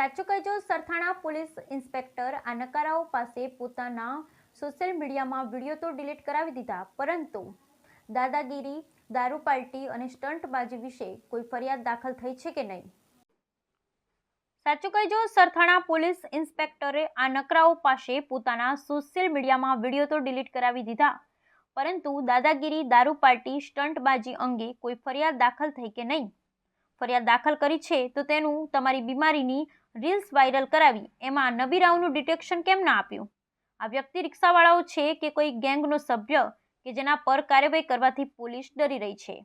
સાચું કહેજો, Sarthana police inspector આ નકારાઓ પાસે પોતાના સોશિયલ મીડિયામાં વીડિયો તો ડિલીટ કરાવી દીધા, પરંતુ દાદાગીરી, દારૂ પાર્ટી અને સ્ટંટબાજી વિશે કોઈ ફરિયાદ દાખલ થઈ છે કે નહીં? સાચું કહેજો, સરથાણા પોલીસ ઇન્સ્પેક્ટરે આ નકરાઓ પાસે પોતાના સોશિયલ મીડિયામાં વીડિયો તો ડિલીટ કરાવી દીધા, પરંતુ દાદાગીરી, દારૂ પાર્ટી, સ્ટંટબાજી અંગે કોઈ ફરિયાદ દાખલ થઈ કે નહીં? ફરિયાદ દાખલ કરી છે તો તેનું તમારી બીમારીની રીલ્સ વાયરલ કરાવી, એમાં નબીરાઓનું ડિટેક્શન કેમ ના આપ્યું? આ વ્યક્તિ રિક્ષાવાળાઓ છે કે કોઈ ગેંગનો સભ્ય કે જેના પર કાર્યવાહી કરવાથી પોલીસ ડરી રહી છે?